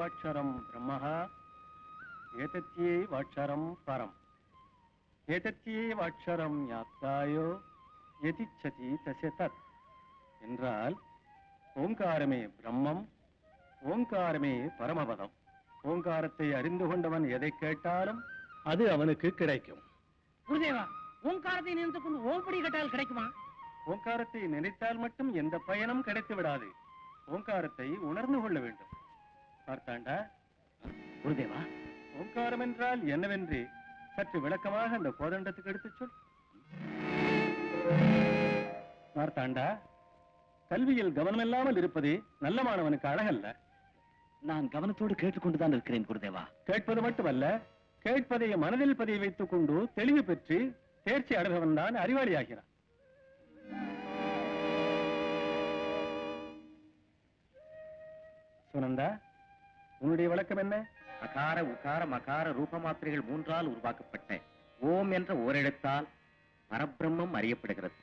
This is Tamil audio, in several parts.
வாட்சரம் பிரம்மஹா ஏதத்யே வாட்சரம் பரம். ஏதத்யே வாட்சரம் ஞாப்தாயோ எதிச்சதி தஸ்ய தத் என்றால் ஓங்காரமே பிரம்மம் ஓங்காரமே பரமபதம். ஓங்காரத்தை அறிந்து கொண்டவன் எதை கேட்டாலும் அது அவனுக்கு கிடைக்கும். குருதேவா ஓங்காரத்தை நினைத்துக் கொண்டு ஓம்படி கேட்டால் கிடைக்குமா? ஓங்காரத்தை நினைத்தால் மட்டும் எந்த பயனும் கிடைத்து விடாது ஓங்காரத்தை உணர்ந்து கொள்ள வேண்டும். பார்த்தாண்டா? குருதேவா? ஓங்காரம் என்றால் என்னவென்று? சற்று விளக்கமாக அந்த கோதண்டத்துக்கு எடுத்துச் சொல். மார்த்தாண்டா கல்வியில் கவனமில்லாமல் இருப்பது நல்ல மாணவனுக்கு அழகல்ல. நான் கவனத்தோடு கேட்டுக்கொண்டுதான் இருக்கிறேன் குருதேவா. கேட்பது மட்டுமல்ல கேட்பதை மனதில் பதிய வைத்துக் கொண்டு தெளிவு பெற்று தேர்ச்சி அடைபவன் தான் அறிவாளியாகிறான். சுனந்தா உன்னுடைய விளக்கம் என்ன? அகார உகார மகார ரூப மாத்திரைகள் மூன்றால் உருவாக்கப்பட்ட ஓம் என்ற ஓரெழுத்தால் பரபிரம்மம் அறியப்படுகிறது.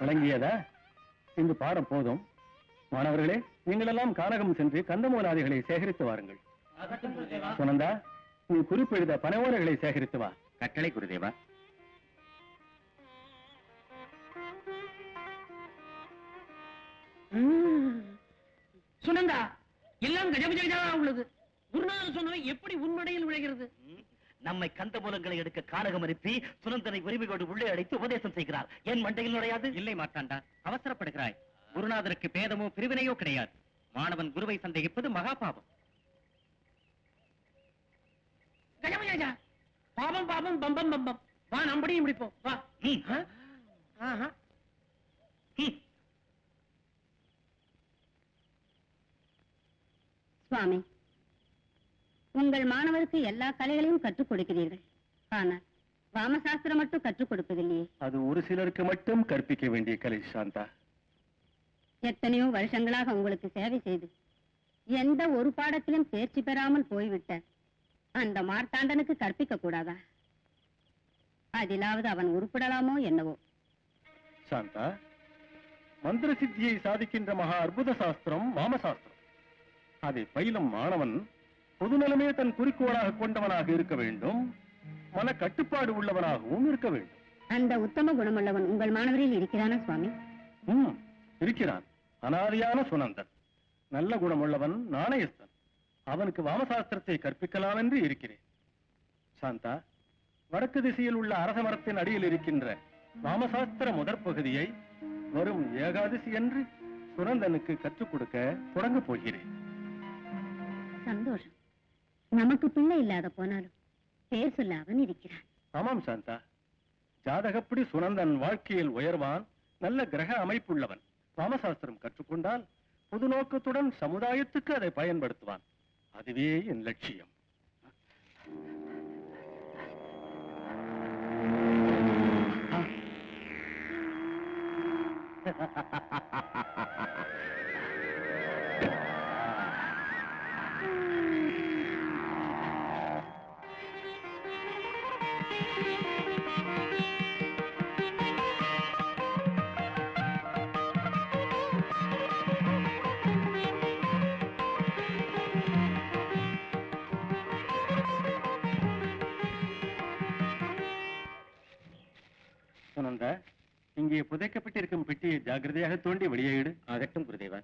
விளங்கியதா? இந்த பாடம் போதும். மாணவர்களே நீங்களெல்லாம் கானகம் சென்று கந்தமூலாதிகளை சேகரித்து வாருங்கள். சுனந்தா நீ குறிப்பெழுத பனைவோரைகளை சேகரித்து வா. கட்டளை குருதேவா. சுனந்தா எல்லாம் கஜபஜகஜா உள்ளது குருநாதர் சொன்னவை எப்படி உண்மடையில் விளைகிறது நம்மை கந்த மூலங்களை எடுக்க கானகம் அனுப்பி சுனந்தனை உரிமையோடு உள்ளே அழைத்து உபதேசம் செய்கிறார். என் மண்டையில் நுழையாது? இல்லை மாட்டாண்டா அவசரப்படுகிறாய். குருநாதருக்கு பேதமோ பிரிவினையோ கிடையாது. மாணவன் குருவை சந்தேகிப்பது மகாபாபம் கஜபஜகஜா பாபம் பாபம் பம்பம் பம்பம். வா நம்படியும் முடிப்போம் வா ம். ஆ? ஆஹா. ம். சுவாமி உங்கள் மாணவருக்கு எல்லா கலைகளையும் கற்றுக் கொடுக்கிறீர்கள். ஆனால் வாமசாஸ்திரம் மட்டும் கற்றுக் கொடுப்பதில்லையே. அது ஒரு சிலருக்கு மட்டும் கற்பிக்க வேண்டிய கலை சாந்தா. எத்தனையோ வருஷங்களாக உங்களுக்கு சேவை செய்து எந்த ஒரு பாடத்திலும் தேர்ச்சி பெறாமல் போய்விட்ட அந்த மார்த்தாண்டனுக்கு கற்பிக்க கூடாதா? அதிலாவது அவன் உருப்படலாமோ என்னவோ? சாந்தா மந்திர சித்தியை சாதிக்கின்ற மகா அற்புத சாஸ்திரம் வாமசாஸ்திரம். அதை பயிலும் மாணவன் பொதுநலமே தன் குறிக்கோளாக கொண்டவனாக இருக்க வேண்டும். மன கட்டுப்பாடு உள்ளவனாகவும் இருக்க வேண்டும். அந்த உத்தம குணமுள்ளவன் உங்கள் மாணவரில் இருக்கிறானா சுவாமி? ம், இருக்கிறான். அனாதியான சுனந்தன். நல்ல குணமுள்ளவன் நாணயஸ்தன். அவனுக்கு வாமசாஸ்திரத்தை கற்பிக்கலாம் என்று இருக்கிறேன். சாந்தா வடக்கு திசையில் உள்ள அரச மரத்தின் அடியில் இருக்கின்ற வாமசாஸ்திர முதற் பகுதியை வரும் ஏகாதசி என்று சுனந்தனுக்கு கற்றுக் கொடுக்க தொடங்கப் போகிறேன். சந்தோஷம். நமக்கு பிள்ளை இல்லாத போனாலும் பேர் சொல்ல அவன் இருக்கிறான். ஆமாம் சாந்தா. ஜாதகப்படி சுனந்தன் வாழ்க்கையில் உயர்வான் நல்ல கிரக அமைப்புள்ளவன். ராமசாஸ்திரம் கற்றுக்கொண்டால் பொது நோக்கத்துடன் சமுதாயத்துக்கு அதை பயன்படுத்துவான். அதுவே என் லட்சியம். சுனந்தா இங்கே புதைக்கப்பட்டிருக்கும் பெட்டியை ஜாக்கிரதையாக தோண்டி வெளியே இடு. ஆகட்டும் குருதேவா.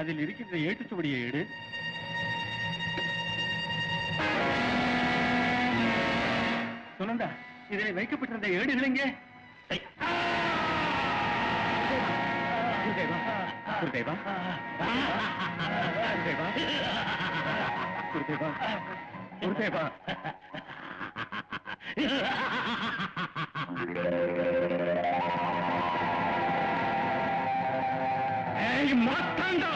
அதில் இருக்கின்ற ஏட்டுச்சுவடியை எடு சுனந்தா இதில் வைக்கப்பட்டிருந்த ஏடுகள் எங்கே? குருதேவா குருதேவா. குருதேவா. மாத்தாண்டா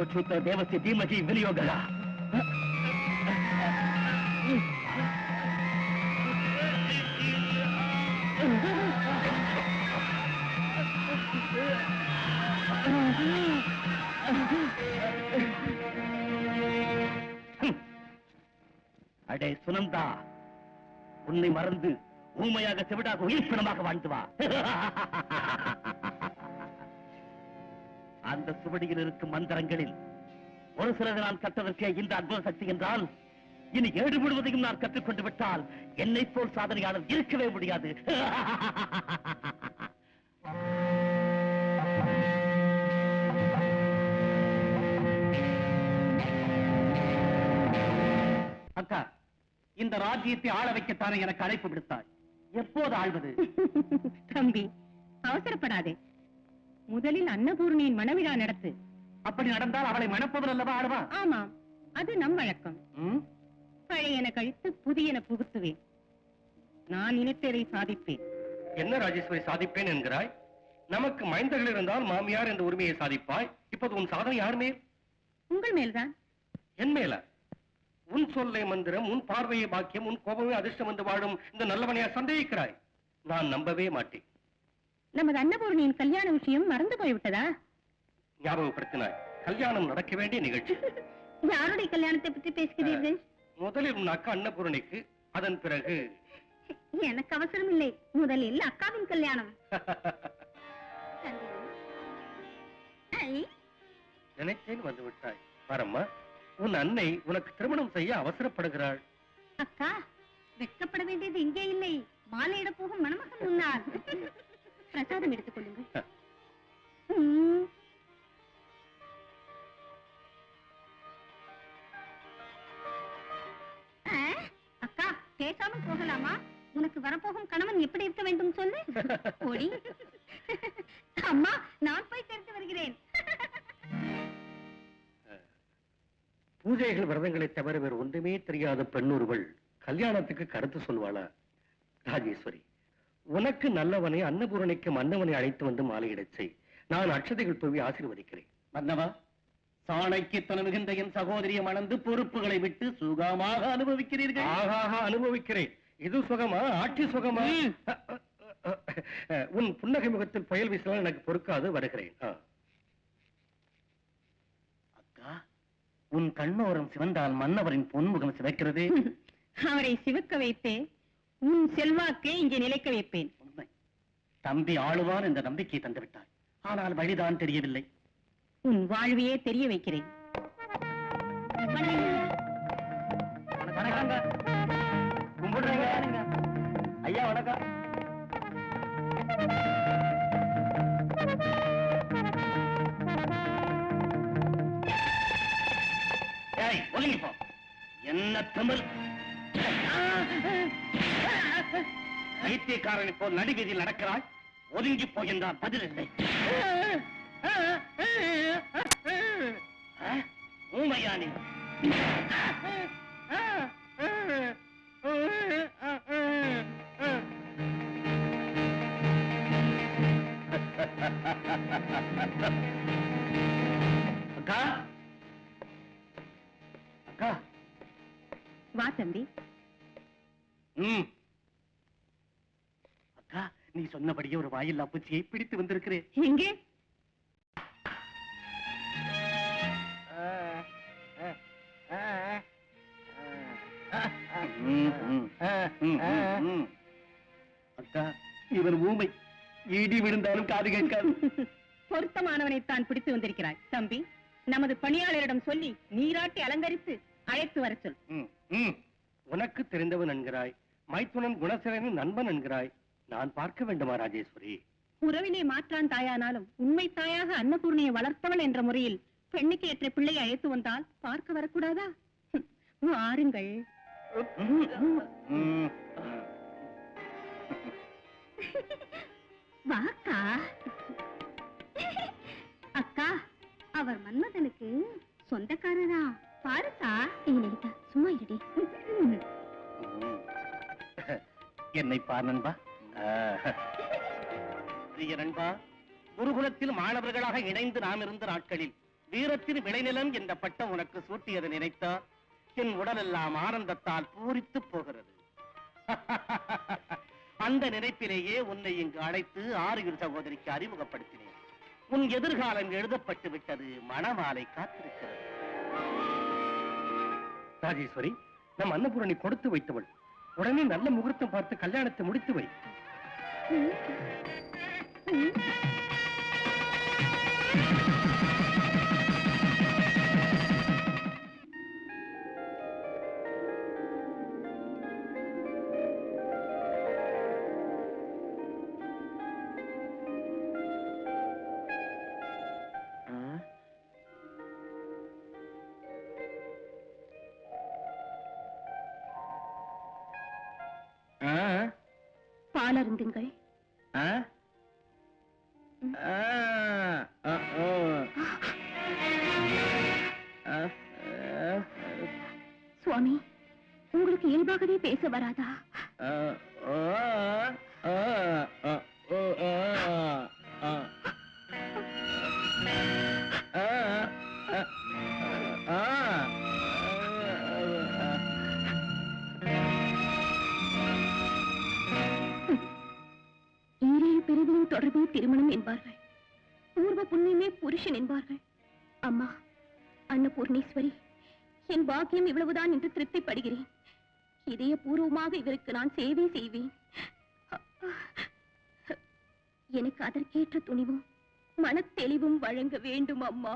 ஓம் பர்கோ சூத்திர தேவசி விநியோகா அடே சுனந்தா உன்னை மறந்து ஊமையாக செவிடாக உயிர்ப்பினமாக பிணமாக வாழ்ந்து வா அந்த சுவடியில் இருக்கும் மந்திரங்களில் ஒரு சிலது நான் கற்றதற்கே இந்த அற்புத சக்தி என்றால் இனி ஏடு முழுவதையும் நான் கற்றுக்கொண்டு விட்டால் என்னை போல் சாதனையாளர் இருக்கவே முடியாது. அக்கா இந்த ராஜ்யத்தை ஆள வைக்கத்தானே எனக்கு அழைப்பு விடுத்தாய்? எப்போது ஆழ்வது தம்பி அவசரப்படாதே. முதலில் அன்னபூர்ணியின் மணவிழா நடத்து. அப்படி நடந்தால் அவளை மணப்பவர் அல்லவா ஆடுவா? ஆமாம். அது நம் வழக்கம்? பழையன கழித்து புதியன புகுத்துவேன். நான் நினைத்ததை சாதிப்பேன். என்ன ராஜேஸ்வரி சாதிப்பேன் என்கிறாய்? நமக்கு மைந்தர்கள் இருந்தால் மாமியார் என்ற உரிமையை சாதிப்பாய். இப்போது உன் சாதனை யார் மேல்? உங்கள் மேல்தான். என் மேல? உன் சொல்லை மந்திரம் உன் பார்வையை பாக்கியம் உன் கோபமே அதிர்ஷ்டம் என்று வாழும் இந்த நல்லவனையா சந்தேகிக்கிறாய்? நான் நம்பவே மாட்டேன். நமது அன்னபூர்ணியின் கல்யாண விஷயம் மறந்து போய்விட்டதா? ஞாபகப்படுத்தினாய். கல்யாணம் நடக்க வேண்டிய நிகழ்ச்சி. யாருடைய கல்யாணத்தை பற்றி பேசுகிறீர்கள்? முதலில் உன் அக்கா அன்னபூரணிக்கு அதன் பிறகு. எனக்கு அவசரம் இல்லை முதலில் அக்காவின் கல்யாணம். ஐ, நினைத்தேன் வந்து விட்டாய் வரம்மா உன் அன்னை உனக்கு திருமணம் செய்ய அவசரப்படுகிறாள். அக்கா வெட்கப்பட வேண்டியது இங்கே இல்லை. மாலையிட போகும் மணமகன் முன்னால் பிரசாதம் எடுத்துக் கொள்ளுங்கள். அக்கா பேசாமல் போகலாமா? உனக்கு வரப்போகும் கணவன் எப்படி இருக்க வேண்டும் சொல்லு? போடி. அம்மா நான் போய் சேர்த்து வருகிறேன். பூஜைகள் விரதங்களை தவிர வேறு ஒன்றுமே தெரியாத பெண்ணொருவள் கல்யாணத்துக்கு கருத்து சொல்வாளா ராஜேஸ்வரி. உனக்கு நல்லவனை அன்னபூரணிக்கு மன்னவனை அழைத்து வந்து மாலையிடச் செய். நான் அக்ஷதைகள் தூவி ஆசீர்வதிக்கிறேன். மன்னவா சாணக்கியத்தனம் மிகுந்த என் சகோதரியை மணந்து பொறுப்புகளை விட்டு சுகமாக அனுபவிக்கிறீர்கள்? ஆகாக அனுபவிக்கிறேன். இது சுகமா? ஆட்சி சுகமா? உன் புன்னகை முகத்தில் புயல் வீசலாம் எனக்கு பொறுக்காது வருகிறேன். அக்கா உன் கண்ணோரம் சிவந்தால் மன்னவரின் பொன்முகம் சிவக்கிறது? அவரை சிவக்க வைத்தே உன் செல்வாக்கை இங்கே நிலைக்க வைப்பேன். உண்மை. தம்பி ஆளுவான் என்ற நம்பிக்கை தந்து விட்டாய் ஆனால் வழிதான் தெரியவில்லை. உன் வாழ்வையே தெரிய வைக்கிறேன். ஐயா வணக்கம். ஏய் ஒதுங்கி போ என்ன திமிர் வைத்தியக்காரன் இப்போ நடுவீதியில் நடக்கிறாய் ஒதுங்கி போகின்றான் பதில் இல்லை. ஆ? ஊமையானி. அக்கா? அக்கா? வா தம்பி. அக்கா நீ சொன்னபடியே ஒரு வாயில்லா பூச்சியை பிடித்து வந்திருக்கிறேன். எங்கே. அக்கா இவர் ஊமை. இடி விழுந்தாலும் காது கேட்காது. பொருத்தமானவனைத்தான் பிடித்து வந்திருக்கிறாய். தம்பி நமது பணியாளரிடம் சொல்லி நீராட்டி அலங்கரித்து அழைத்து வர சொல். உனக்கு தெரிந்தவன் என்கிறாய். மைத்துனன் குணசேகரன் நண்பன் என்கிறாய். நான் பார்க்க வேண்டுமா ராஜேஸ்வரி? உறவிலே மாற்றான் தாயானாலும் உண்மை தாயாக அன்னபூர்ணியை வளர்த்தவள் என்ற முறையில் பெண்ணுக்கு ஏற்ற பிள்ளையை அழைத்து வந்தால் பார்க்க வரக்கூடாதா? வாருங்கள். வாக்கா. என்னை பார் நண்பா. பிரிய நண்பா குருகுலத்தில் மாணவர்களாக இணைந்து நாம் இருந்த நாட்களில் வீரத்தின் விளைநிலம் என்ற பட்டம் உனக்கு சூட்டியதை நினைத்தால் என் உடலெல்லாம் ஆனந்தத்தால் பூரித்து போகிறது. அந்த நினைப்பிலேயே உன்னை இங்கு அழைத்து ஆறுகிற சகோதரிக்கு அறிமுகப்படுத்தினேன். உன் எதிர்காலம் எழுதப்பட்டு விட்டது மணமாலை காத்திருக்கிறது. ராஜேஸ்வரி நம் அன்னபூரணி கொடுத்து வைத்தவள். உடனே நல்ல முகூர்த்தம் பார்த்து கல்யாணத்தை முடித்து வை. சுவாமி உங்களுக்கு இயல்பாகவே பேச வராதா தொடர்பே திருமணம் என்பார்கள். பூர்வ புண்ணியமே புருஷன் என்பார்கள். அம்மா அன்னபூர்ணேஸ்வரி என் பாக்கியம் இவ்வளவுதான் என்று திருப்திப்படுகிறேன். இதய பூர்வமாக இவருக்கு நான் சேவை செய்வேன். எனக்கு அதற்கேற்ற துணிவும் மனத்தெளிவும் வழங்க வேண்டும் அம்மா.